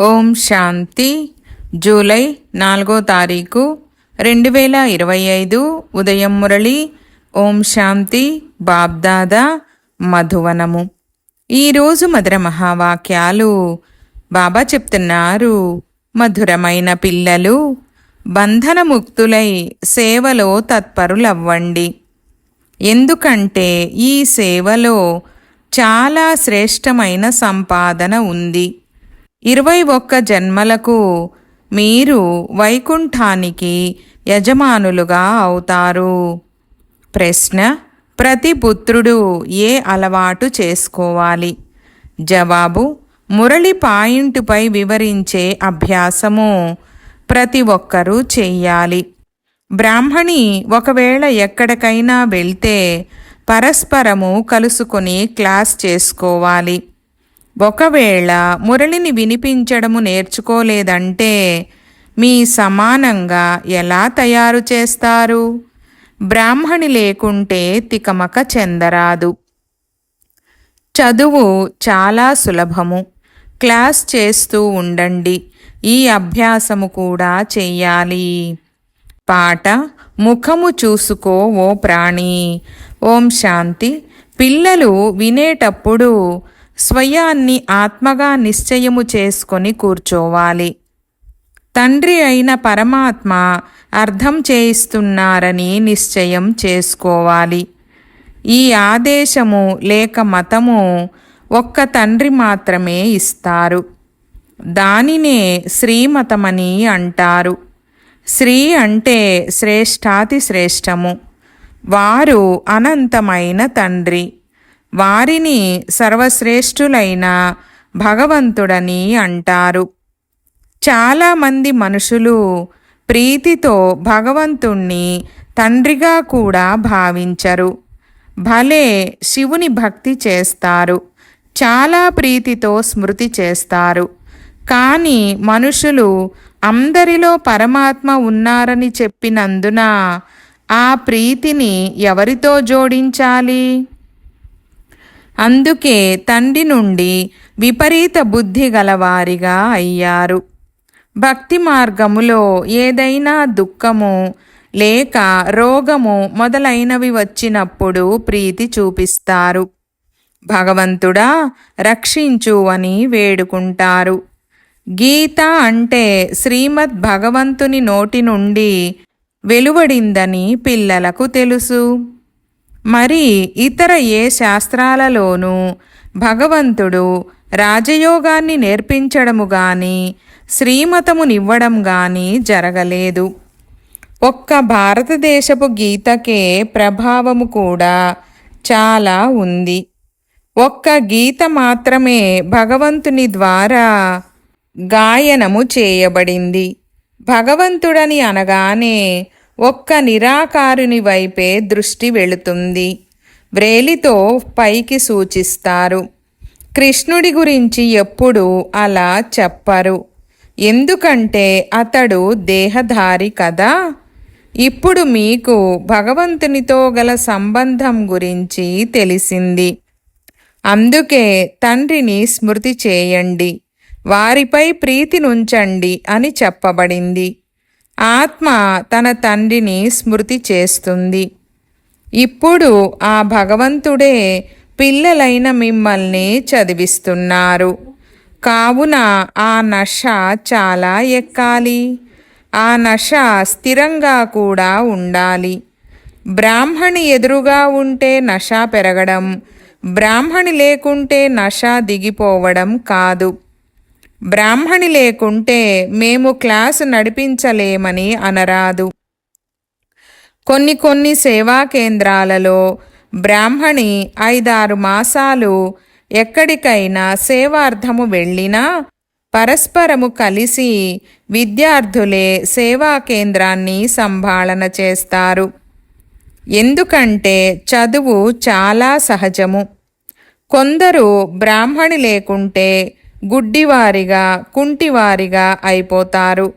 ఓం శాంతి. July నాలుగో తారీఖు రెండు వేల ఇరవై ఐదు ఉదయం మురళి. ఓం శాంతి. బాబ్దాదా. మధువనము. ఈరోజు మధుర మహావాక్యాలు. బాబా చెప్తున్నారు మధురమైన పిల్లలు బంధనముక్తులై సేవలో తత్పరులవ్వండి. ఎందుకంటే ఈ సేవలో చాలా శ్రేష్టమైన సంపాదన ఉంది. ఇరవై ఒక్క జన్మలకు మీరు వైకుంఠానికి యజమానులుగా అవుతారు. ప్రశ్న ప్రతి పుత్రుడు ఏ అలవాటు చేసుకోవాలి? జవాబు మురళి పాయింట్పై వివరించే అభ్యాసము ప్రతి ఒక్కరూ చెయ్యాలి. బ్రాహ్మణి ఒకవేళ ఎక్కడికైనా వెళ్తే పరస్పరము కలుసుకొని క్లాస్ చేసుకోవాలి. ఒకవేళ మురళిని వినిపించడము నేర్చుకోలేదంటే మీ సమానంగా ఎలా తయారు చేస్తారు? బ్రాహ్మణి లేకుంటే తికమక చెందరాదు. చదువు చాలా సులభము. క్లాస్ చేస్తూ ఉండండి. ఈ అభ్యాసము కూడా చెయ్యాలి. పాట ముఖము చూసుకో ఓ ప్రాణి. ఓం శాంతి. పిల్లలు వినేటప్పుడు స్వయాన్ని ఆత్మగా నిశ్చయము చేసుకొని కూర్చోవాలి. తండ్రి అయిన పరమాత్మ అర్థం చేయిస్తున్నారని నిశ్చయం చేసుకోవాలి. ఈ ఆదేశము లేక మతము ఒక్క తండ్రి మాత్రమే ఇస్తారు. దానినే శ్రీమతమని అంటారు. శ్రీ అంటే శ్రేష్టాతి శ్రేష్టము. వారు అనంతమైన తండ్రి. వారిని సర్వశ్రేష్ఠులైన భగవంతుడని అంటారు. చాలామంది మనుషులు ప్రీతితో భగవంతుణ్ణి తండ్రిగా కూడా భావించరు. భలే శివుని భక్తి చేస్తారు. చాలా ప్రీతితో స్మృతి చేస్తారు. కానీ మనుషులు అందరిలో పరమాత్మ ఉన్నారని చెప్పినందున ఆ ప్రీతిని ఎవరితో జోడించాలి? అందుకే తండ్రి నుండి విపరీత బుద్ధి గలవారిగా అయ్యారు. భక్తి మార్గములో ఏదైనా దుఃఖము లేక రోగము మొదలైనవి వచ్చినప్పుడు ప్రీతి చూపిస్తారు. భగవంతుడా రక్షించు అని వేడుకుంటారు. గీత అంటే శ్రీమద్ భగవంతుని నోటి నుండి వెలువడిందని పిల్లలకు తెలుసు. మరి ఇతర ఏ శాస్త్రాలలోనూ భగవంతుడు రాజయోగాన్ని నేర్పించడము గాని శ్రీమతమునివ్వడం గాని జరగలేదు. ఒక్క భారతదేశపు గీతకే ప్రభావము కూడా చాలా ఉంది. ఒక్క గీత మాత్రమే భగవంతుని ద్వారా గాయనము చేయబడింది. భగవంతుడని అనగానే ఒక్క నిరాకారుని వైపే దృష్టి వెళుతుంది. వ్రేలితో పైకి సూచిస్తారు. కృష్ణుడి గురించి ఎప్పుడు అలా చెప్పరు. ఎందుకంటే అతడు దేహధారి కదా? ఇప్పుడు మీకు భగవంతునితో గల సంబంధం గురించి తెలిసింది. అందుకే తండ్రిని స్మృతి చేయండి. వారిపై ప్రీతినుంచండి అని చెప్పబడింది. ఆత్మ తన తండ్రిని స్మృతి చేస్తుంది. ఇప్పుడు ఆ భగవంతుడే పిల్లలైన మిమ్మల్ని చదివిస్తున్నారు. కావున ఆ నష చాలా ఎక్కాలి. ఆ నష స్థిరంగా కూడా ఉండాలి. బ్రాహ్మణి ఎదురుగా ఉంటే నష పెరగడం బ్రాహ్మణి లేకుంటే నష దిగిపోవడం కాదు. బ్రాహ్మణి లేకుంటే మేము క్లాసు నడిపించలేమని అనరాదు. కొన్ని కొన్ని సేవా కేంద్రాలలో బ్రాహ్మణి ఐదారు మాసాలు ఎక్కడికైనా సేవార్థము వెళ్ళినా పరస్పరము కలిసి విద్యార్థులే సేవా కేంద్రాన్ని సంభాళన చేస్తారు. ఎందుకంటే చదువు చాలా సహజము. కొందరు బ్రాహ్మణి లేకుంటే గుడ్డివారిగా కుంటివారిగా అయిపోతారు.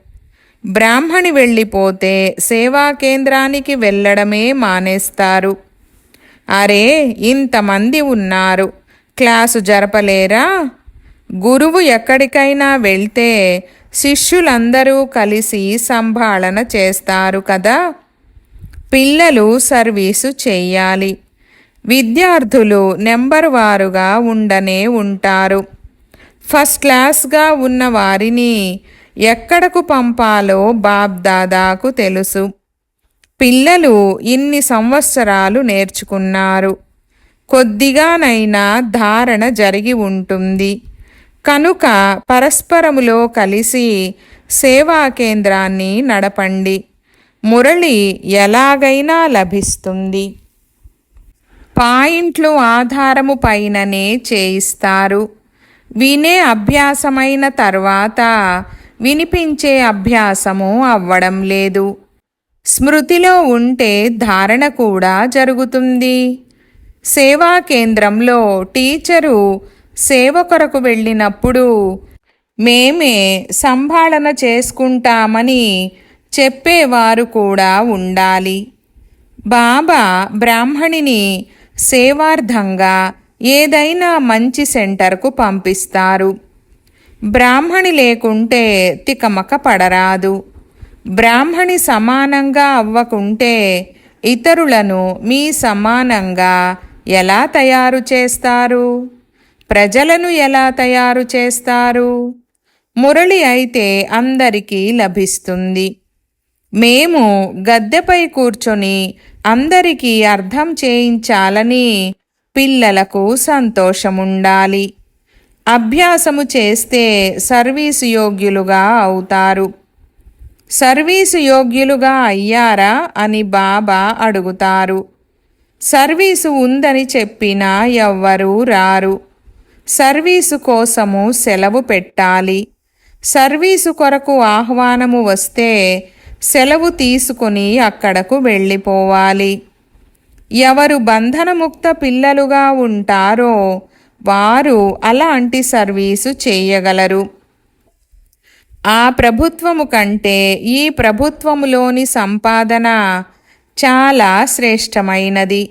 బ్రాహ్మణి వెళ్ళిపోతే సేవా కేంద్రానికి వెళ్ళడమే మానేస్తారు. అరే ఇంతమంది ఉన్నారు. క్లాసు జరపలేరా? గురువు ఎక్కడికైనా వెళ్తే శిష్యులందరూ కలిసి సంభాళన చేస్తారు కదా? పిల్లలు సర్వీసు చెయ్యాలి విద్యార్థులు నెంబర్ వారుగా ఉండనే ఉంటారు. ఫస్ట్ క్లాస్గా ఉన్న వారిని ఎక్కడకు పంపాలో బాబ్దాదాకు తెలుసు. పిల్లలు ఇన్ని సంవత్సరాలు నేర్చుకున్నారు. కొద్దిగానైనా ధారణ జరిగి ఉంటుంది. కనుక పరస్పరములో కలిసి సేవా కేంద్రాన్ని నడపండి. మురళి ఎలాగైనా లభిస్తుంది. పాయింట్లు ఆధారము పైననే చేయిస్తారు. వినే అభ్యాసమైన తర్వాత వినిపించే అభ్యాసము అవ్వడం లేదు. స్మృతిలో ఉంటే ధారణ కూడా జరుగుతుంది. సేవా కేంద్రంలో టీచరు సేవ కొరకు వెళ్ళినప్పుడు మేమే సంభాళన చేసుకుంటామని చెప్పేవారు కూడా ఉండాలి. బాబా బ్రాహ్మణిని సేవార్థంగా ఏదైనా మంచి సెంటర్కు పంపిస్తారు. బ్రాహ్మణి లేకుంటే తికమక పడరాదు. బ్రాహ్మణి సమానంగా అవ్వకుంటే ఇతరులను మీ సమానంగా ఎలా తయారు చేస్తారు? ప్రజలను ఎలా తయారు చేస్తారు? మురళి అయితే అందరికీ లభిస్తుంది. మేము గద్దెపై కూర్చొని అందరికీ అర్థం చేయించాలని పిల్లలకు సంతోషముండాలి. అభ్యాసము చేస్తే సర్వీసు యోగ్యులుగా అవుతారు. సర్వీసు యోగ్యులుగా అయ్యారా అని బాబా అడుగుతారు. సర్వీసు ఉందని చెప్పినా ఎవ్వరూ రారు. సర్వీసు కోసము సెలవు పెట్టాలి. సర్వీసు కొరకు ఆహ్వానము వస్తే సెలవు తీసుకుని అక్కడకు వెళ్ళిపోవాలి. ఎవరు బంధనముక్త పిల్లలుగా ఉంటారో వారు అలాంటి సర్వీసు చేయగలరు. ఆ ప్రభుత్వము కంటే ఈ ప్రభుత్వములోని సంపాదన చాలా శ్రేష్టమైనది.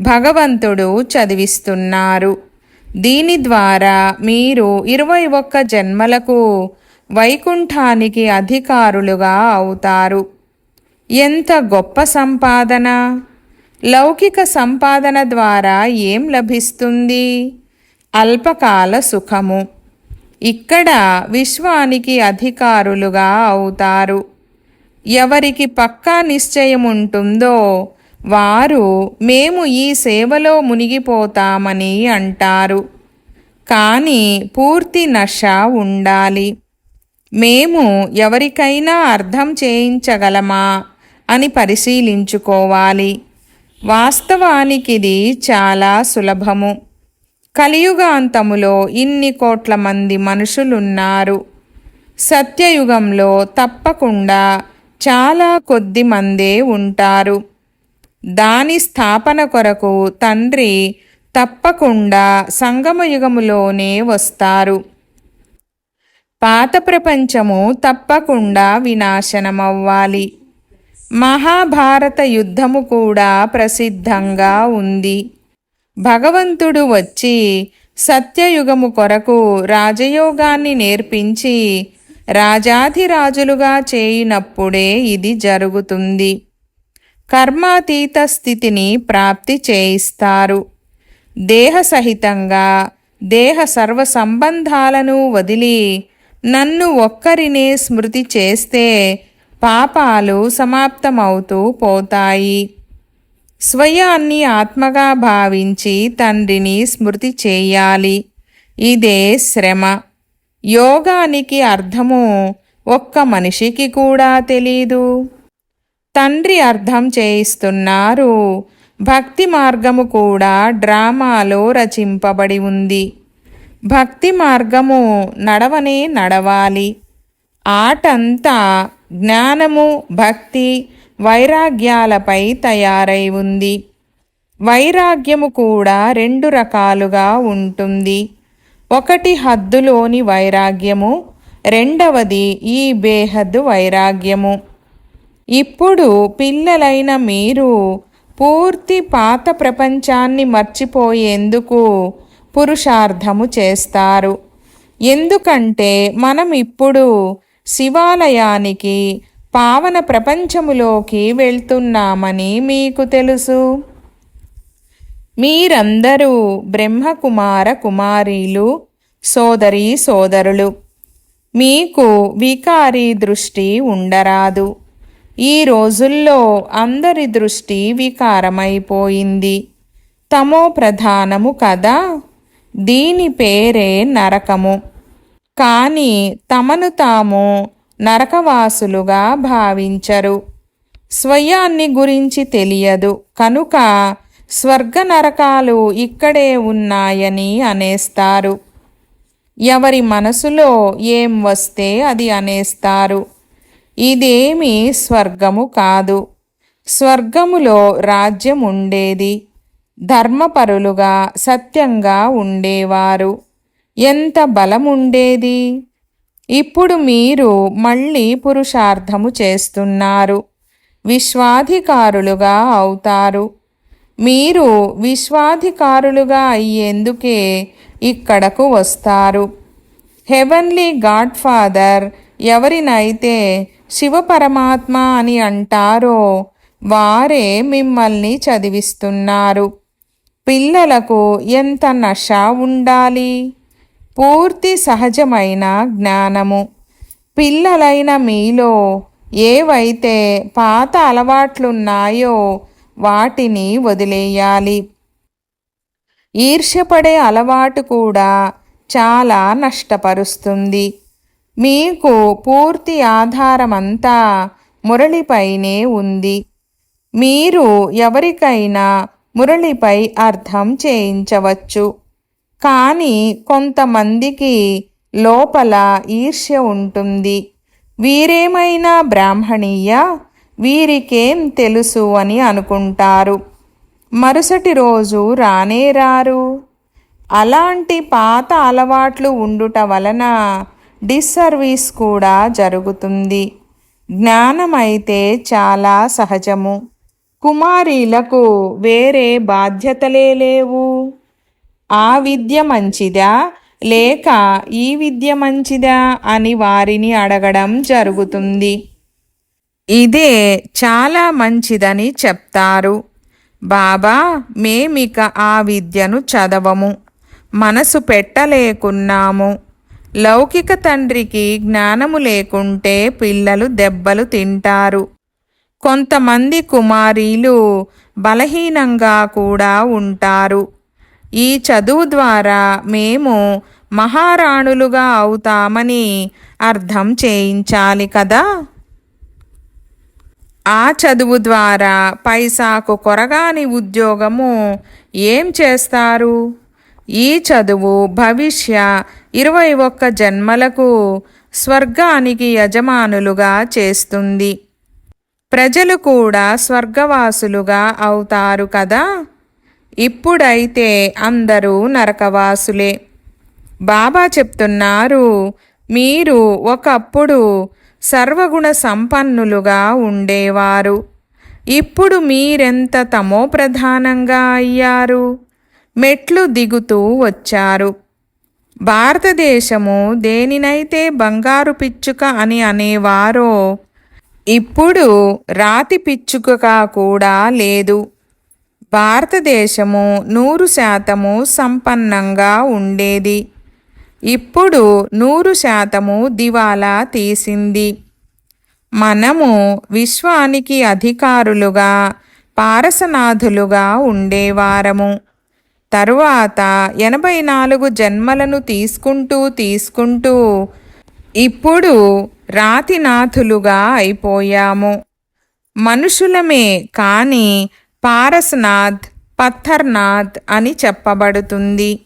భగవంతుడు చదివిస్తున్నారు. దీని ద్వారా మీరు ఇరవై ఒక్క జన్మలకు వైకుంఠానికి అధికారులుగా అవుతారు. ఎంత గొప్ప సంపాదన! లౌకిక సంపాదన ద్వారా ఏం లభిస్తుంది? అల్పకాల సుఖము. ఇక్కడ విశ్వానికి అధికారులుగా అవుతారు. ఎవరికి పక్కా నిశ్చయం ఉంటుందో వారు మేము ఈ సేవలో మునిగిపోతామని అంటారు. కానీ పూర్తి నష ఉండాలి. మేము ఎవరికైనా అర్థం చేయించగలమా అని పరిశీలించుకోవాలి. వాస్తవానికిది చాలా సులభము. కలియుగాంతములో ఇన్ని కోట్ల మంది మనుషులున్నారు. సత్యయుగంలో తప్పకుండా చాలా కొద్ది మందే ఉంటారు. దాని స్థాపన కొరకు తండ్రి తప్పకుండా సంగమయుగములోనే వస్తారు. పాత ప్రపంచము తప్పకుండా వినాశనమవ్వాలి. మహాభారత యుద్ధము కూడా ప్రసిద్ధంగా ఉంది. భగవంతుడు వచ్చి సత్యయుగము కొరకు రాజయోగాన్ని నేర్పించి రాజాధిరాజులుగా చేయినప్పుడే ఇది జరుగుతుంది. కర్మాతీత స్థితిని ప్రాప్తి చేయిస్తారు. దేహ సహితంగా దేహ సర్వ సంబంధాలను వదిలి నన్ను ఒక్కరినే స్మృతి చేస్తే పాపాలు సమాప్తమవుతూ పోతాయి. స్వయాన్ని ఆత్మగా భావించి తండ్రిని స్మృతి చేయాలి. ఇదే శ్రమ. యోగానికి అర్థము ఒక్క మనిషికి కూడా తెలీదు. తండ్రి అర్థం చేయిస్తున్నారు. భక్తి మార్గము కూడా డ్రామాలో రచింపబడి ఉంది. భక్తి మార్గము నడవనే నడవాలి. ఆటంతా జ్ఞానము భక్తి వైరాగ్యాలపై తయారై ఉంది. వైరాగ్యము కూడా రెండు రకాలుగా ఉంటుంది. ఒకటి హద్దులోని వైరాగ్యము రెండవది ఈ బేహద్దు వైరాగ్యము. ఇప్పుడు పిల్లలైన మీరు పూర్తి పాత ప్రపంచాన్ని మర్చిపోయేందుకు పురుషార్థము చేస్తారు. ఎందుకంటే మనం ఇప్పుడు శివాలయానికి పావన ప్రపంచములోకి వెళ్తున్నామని మీకు తెలుసు. మీరందరూ బ్రహ్మకుమార కుమారీలు సోదరీ సోదరులు. మీకు వికారి దృష్టి ఉండరాదు. ఈ రోజుల్లో అందరి దృష్టి వికారమైపోయింది. తమో ప్రధానము కదా దీని పేరే నరకము. కానీ తమను తాము నరకవాసులుగా భావించరు. స్వయాన్ని గురించి తెలియదు. కనుక స్వర్గ నరకాలు ఇక్కడే ఉన్నాయని అనేస్తారు. ఎవరి మనసులో ఏం వస్తే అది అనేస్తారు. ఇదేమి స్వర్గము కాదు. స్వర్గములో రాజ్యం ఉండేది. ధర్మపరులుగా సత్యంగా ఉండేవారు. ఎంత బలముండేది? ఇప్పుడు మీరు మళ్ళీ పురుషార్థము చేస్తున్నారు. విశ్వాధికారులుగా అవుతారు. మీరు విశ్వాధికారులుగా అయ్యేందుకే ఇక్కడకు వస్తారు. హెవెన్లీ గాడ్ ఫాదర్ ఎవరినైతే శివపరమాత్మ అని అంటారో వారే మిమ్మల్ని చదివిస్తున్నారు. పిల్లలకు ఎంత నష ఉండాలి? పూర్తి సహజమైన జ్ఞానము. పిల్లలైన మీలో ఏవైతే పాత అలవాట్లున్నాయో వాటిని వదిలేయాలి. ఈర్ష్యపడే అలవాటు కూడా చాలా నష్టపరుస్తుంది. మీకు పూర్తి ఆధారమంతా మురళిపైనే ఉంది. మీరు ఎవరికైనా మురళిపై అర్థం చేయించవచ్చు. కానీ కొంతమందికి లోపల ఈర్ష్య ఉంటుంది. వీరేమైనా బ్రాహ్మణీయ? వీరికేం తెలుసు అని అనుకుంటారు. మరుసటి రోజు రానే రారు. అలాంటి పాత అలవాట్లు ఉండుట వలన డిస్సర్వీస్ కూడా జరుగుతుంది. జ్ఞానమైతే చాలా సహజము. కుమారీలకు వేరే బాధ్యతలే లేవు. ఆ విద్య మంచిదా? లేక ఈ విద్య మంచిదా? అని వారిని అడగడం జరుగుతుంది. ఇదే చాలా మంచిదని చెప్తారు. బాబా మేమిక ఆ విద్యను చదవము. మనసు పెట్టలేకున్నాము. లౌకిక తండ్రికి జ్ఞానము లేకుంటే పిల్లలు దెబ్బలు తింటారు. కొంతమంది కుమారీలు బలహీనంగా కూడా ఉంటారు. ఈ చదువు ద్వారా మేము మహారాణులుగా అవుతామని అర్థం చేయించాలి కదా? ఆ చదువు ద్వారా పైసాకు కొరగాని ఉద్యోగము ఏం చేస్తారు? ఈ చదువు భవిష్య ఇరవై ఒక్క జన్మలకు స్వర్గానికి యజమానులుగా చేస్తుంది. ప్రజలు కూడా స్వర్గవాసులుగా అవుతారు కదా? ఇప్పుడైతే అందరూ నరకవాసులే. బాబా చెప్తున్నారు మీరు ఒకప్పుడు సర్వగుణ సంపన్నులుగా ఉండేవారు. ఇప్పుడు మీరెంత తమో ప్రధానంగా అయ్యారు? మెట్లు దిగుతూ వచ్చారు. భారతదేశము దేనినైతే బంగారు పిచ్చుక అని అనేవారో ఇప్పుడు రాతి పిచ్చుకగా కూడా లేదు. భారతదేశము నూరు శాతము సంపన్నంగా ఉండేది. ఇప్పుడు నూరు శాతము దివాలా తీసింది. మనము విశ్వానికి అధికారులుగా పారసనాథులుగా ఉండేవారము. తరువాత ఎనభై నాలుగు జన్మలను తీసుకుంటూ తీసుకుంటూ ఇప్పుడు రాతినాథులుగా అయిపోయాము. మనుషులమే కానీ పారస్నాథ్ పత్థర్నాథ్ అని చెప్పబడుతుంది.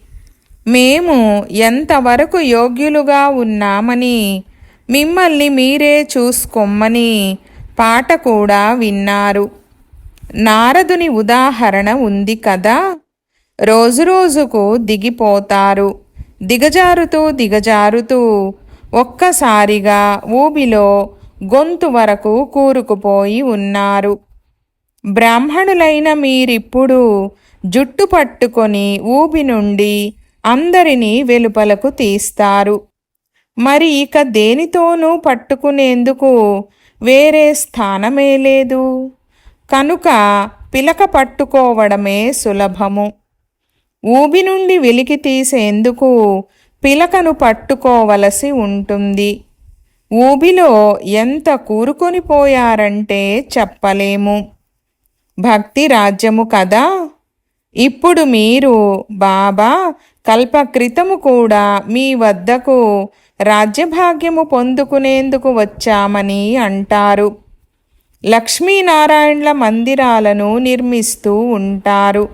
మేము ఎంతవరకు యోగ్యులుగా ఉన్నామని మిమ్మల్ని మీరే చూసుకొమ్మని పాట కూడా విన్నారు. నారదుని ఉదాహరణ ఉంది కదా? రోజురోజుకు దిగిపోతారు. దిగజారుతూ దిగజారుతూ ఒక్కసారిగా ఊబిలో గొంతు వరకు కూరుకుపోయి ఉన్నారు. బ్రాహ్మణులైన మీరిప్పుడు జుట్టు పట్టుకొని ఊబి నుండి అందరినీ వెలుపలకు తీస్తారు. మరి ఇక దేనితోనూ పట్టుకునేందుకు వేరే స్థానమే లేదు. కనుక పిలక పట్టుకోవడమే సులభము. ఊబి నుండి వెలికి తీసేందుకు పిలకను పట్టుకోవలసి ఉంటుంది. ఊబిలో ఎంత కూరుకొనిపోయారంటే చెప్పలేము. భక్తి రాజ్యము కదా. ఇప్పుడు మీరు బాబా కల్పక్రితము కూడా మీ వద్దకు రాజ్యభాగ్యము పొందుకునేందుకు వచ్చామని అంటారు. లక్ష్మీనారాయణల మందిరాలను నిర్మిస్తూ ఉంటారు.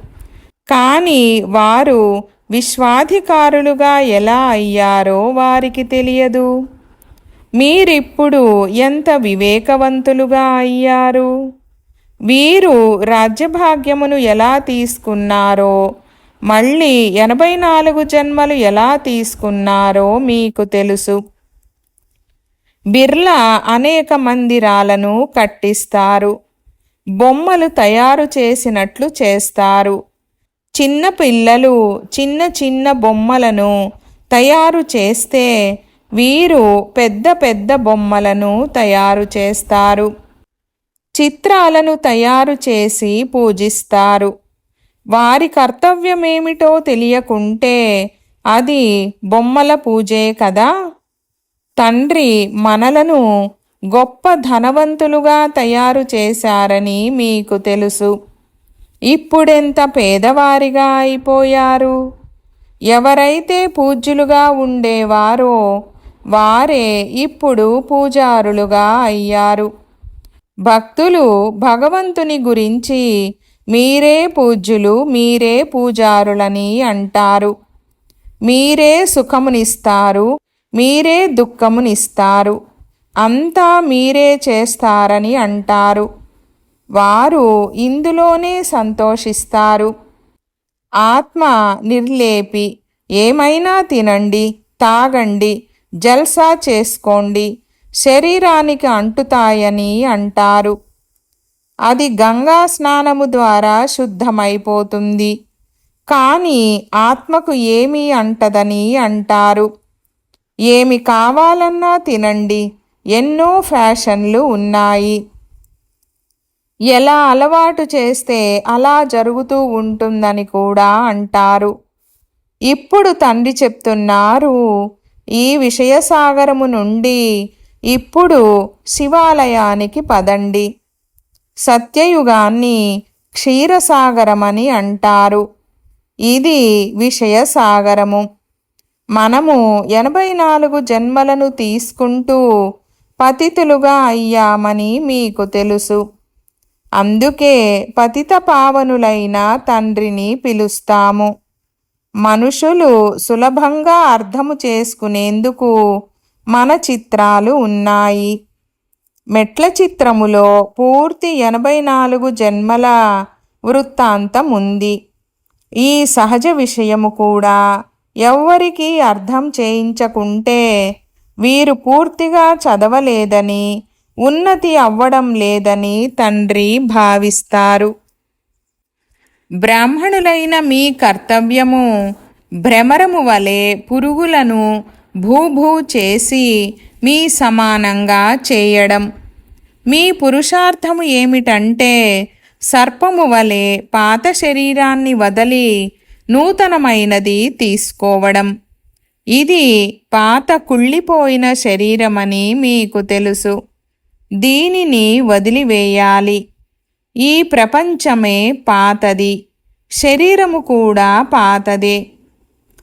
కానీ వారు విశ్వాధికారులుగా ఎలా అయ్యారో వారికి తెలియదు. మీరిప్పుడు ఎంత వివేకవంతులుగా అయ్యారు? వీరు రాజ్యభాగ్యమును ఎలా తీసుకున్నారో మళ్ళీ ఎనభై నాలుగు జన్మలు ఎలా తీసుకున్నారో మీకు తెలుసు. బిర్లా అనేక మందిరాలను కట్టిస్తారు. బొమ్మలు తయారు చేసినట్లు చేస్తారు. చిన్న పిల్లలు చిన్న చిన్న బొమ్మలను తయారు చేస్తే వీరు పెద్ద పెద్ద బొమ్మలను తయారు చేస్తారు. చిత్రాలను తయారు చేసి పూజిస్తారు. వారి కర్తవ్యమేమిటో తెలియకుంటే అది బొమ్మల పూజే కదా? తండ్రి మనలను గొప్ప ధనవంతులుగా తయారు చేశారని మీకు తెలుసు. ఇప్పుడెంత పేదవారిగా అయిపోయారు? ఎవరైతే పూజ్యులుగా ఉండేవారో వారే ఇప్పుడు పూజారులుగా అయ్యారు. భక్తులు భగవంతుని గురించి మీరే పూజ్యులు మీరే పూజారులని అంటారు. మీరే సుఖమునిస్తారు మీరే దుఃఖమునిస్తారు. అంతా మీరే చేస్తారని అంటారు. వారు ఇందులోనే సంతోషిస్తారు. ఆత్మ నిర్లేపి ఏమైనా తినండి తాగండి జల్సా చేసుకోండి శరీరానికి అంటుతాయని అంటారు. అది గంగా స్నానము ద్వారా శుద్ధమైపోతుంది. కానీ ఆత్మకు ఏమీ అంటదని అంటారు. ఏమి కావాలన్నా తినండి. ఎన్నో ఫ్యాషన్లు ఉన్నాయి. ఎలా అలవాటు చేస్తే అలా జరుగుతూ ఉంటుందని కూడా అంటారు. ఇప్పుడు తండ్రి చెప్తున్నారు ఈ విషయసాగరము నుండి ఇప్పుడు శివాలయానికి పదండి. సత్యయుగాన్ని క్షీరసాగరమని అంటారు. ఇది విషయసాగరము. మనము ఎనభై నాలుగు జన్మలను తీసుకుంటూ పతితులుగా అయ్యామని మీకు తెలుసు. అందుకే పతిత పావనులైన తండ్రిని పిలుస్తాము. మనుషులు సులభంగా అర్థము చేసుకునేందుకు మన చిత్రాలు ఉన్నాయి. మెట్ల చిత్రములో పూర్తి ఎనభై నాలుగు జన్మల వృత్తాంతం ఉంది. ఈ సహజ విషయము కూడా ఎవ్వరికీ అర్థం చేయించకుంటే వీరు పూర్తిగా చదవలేదని ఉన్నతి అవ్వడం లేదని తండ్రి భావిస్తారు. బ్రాహ్మణులైన మీ కర్తవ్యము భ్రమరము వలె పురుగులను భూభూ చేసి మీ సమానంగా చేయడం. మీ పురుషార్థము ఏమిటంటే సర్పము వలె పాత శరీరాన్ని వదలి నూతనమైనది తీసుకోవడం. ఇది పాత కుళ్ళిపోయిన శరీరమని మీకు తెలుసు. దీనిని వదిలివేయాలి. ఈ ప్రపంచమే పాతది. శరీరము కూడా పాతదే.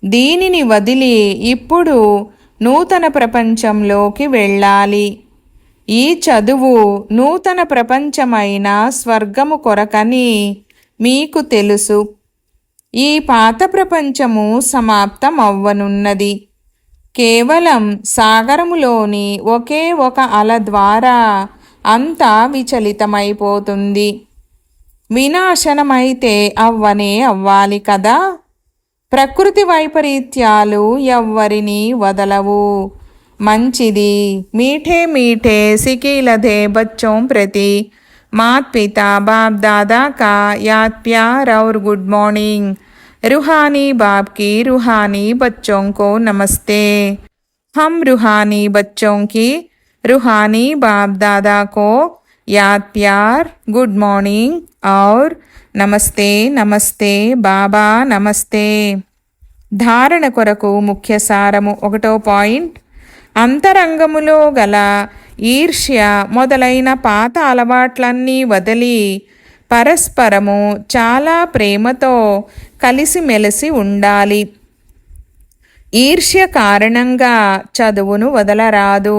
దీనిని వదిలి ఇప్పుడు నూతన ప్రపంచంలోకి వెళ్ళాలి. ఈ చదువు నూతన ప్రపంచమైన స్వర్గము కొరకని మీకు తెలుసు. ఈ పాత ప్రపంచము సమాప్తం అవ్వనున్నది కేవలం సాగరములోని ఒకే ఒక అల ద్వారా అంతా విచలితమైపోతుంది. వినాశనమైతే అవ్వనే అవ్వాలి కదా? ప్రకృతి వైపరీత్యాలు ఎవ్వరినీ వదలవు మంచిది మీఠే మీఠే సికీలధే బచ్చోం ప్రతి మాత్ పితా బాప్ దాదా కా యాద్ ప్యార్ और गुड मॉर्निंग रूहानी बाप की रूहानी बच्चों को नमस्ते हम रूहानी बच्चों की रूहानी बाप दादा को याद प्यार गुड मॉर्निंग और నమస్తే నమస్తే బాబా నమస్తే ధారణ కొరకు ముఖ్య సారము ఒకటో పాయింట్ అంతరంగములో గల ఈర్ష్య మొదలైన పాత అలవాట్లన్నీ వదిలి పరస్పరము చాలా ప్రేమతో కలిసిమెలిసి ఉండాలి ఈర్ష్య కారణంగా చదువును వదలరాదు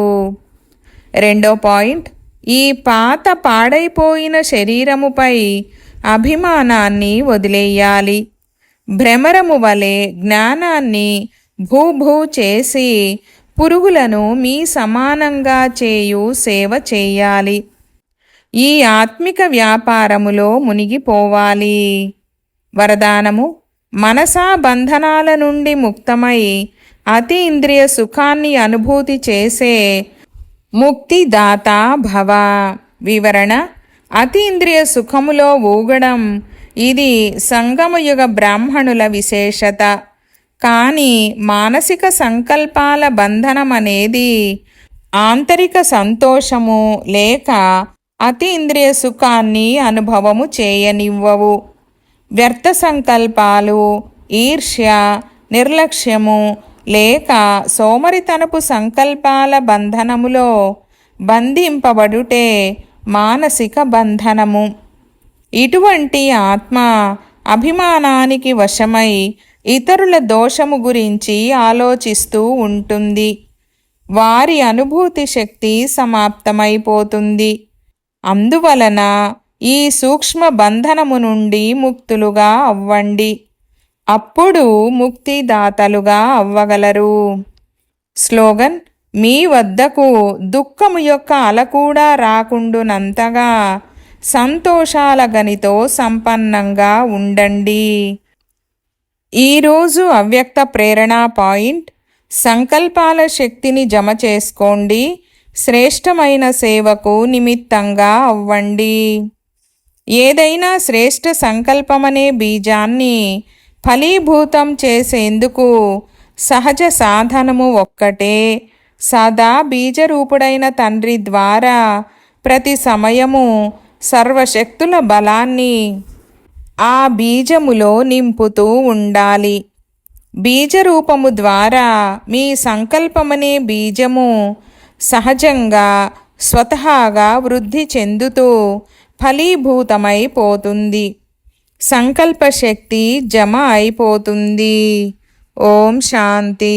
రెండో పాయింట్ ఈ పాత పాడైపోయిన శరీరముపై అభిమానాన్ని వదిలేయాలి. భ్రమరము వలె జ్ఞానాన్ని భూభూ చేసి పురుగులను మీ సమానంగా చేయు సేవ చేయాలి. ఈ ఆత్మిక వ్యాపారములో మునిగిపోవాలి. వరదానము మనసా బంధనాల నుండి ముక్తమై అతి ఇంద్రియ సుఖాన్ని అనుభూతి చేసే ముక్తిదాత భవ వివరణ అతీంద్రియ సుఖములో ఊగడం. ఇది సంగమయుగ బ్రాహ్మణుల విశేషత. కానీ మానసిక సంకల్పాల బంధనమనేది ఆంతరిక సంతోషము లేక అతీంద్రియ సుఖాన్ని అనుభవము చేయనివ్వవు. వ్యర్థ సంకల్పాలు ఈర్ష్య నిర్లక్ష్యము లేక సోమరితనపు సంకల్పాల బంధనములో బంధింపబడుటే మానసిక బంధనము. ఇటువంటి ఆత్మ అభిమానానికి వశమై ఇతరుల దోషము గురించి ఆలోచిస్తూ ఉంటుంది. వారి అనుభూతి శక్తి సమాప్తమైపోతుంది. అందువలన ఈ సూక్ష్మ బంధనము నుండి ముక్తులుగా అవ్వండి. అప్పుడు ముక్తిదాతలుగా అవ్వగలరు. స్లోగన్ మీ వద్దకు దుఃఖము యొక్క అల కూడా రాకుండునంతగా సంతోషాల గనితో సంపన్నంగా ఉండండి. ఈరోజు అవ్యక్త ప్రేరణ పాయింట్ సంకల్పాల శక్తిని జమ చేసుకోండి. శ్రేష్టమైన సేవకు నిమిత్తంగా అవ్వండి. ఏదైనా శ్రేష్ఠ సంకల్పమనే బీజాన్ని ఫలీభూతం చేసేందుకు సహజ సాధనము ఒక్కటే. సదా బీజరూపుడైన తండ్రి ద్వారా ప్రతి సమయము సర్వశక్తుల బలాన్ని ఆ బీజములో నింపుతూ ఉండాలి. బీజరూపము ద్వారా మీ సంకల్పమనే బీజము సహజంగా స్వతహాగా వృద్ధి చెందుతూ ఫలీభూతమైపోతుంది సంకల్పశక్తి జమ అయిపోతుంది. ఓం శాంతి.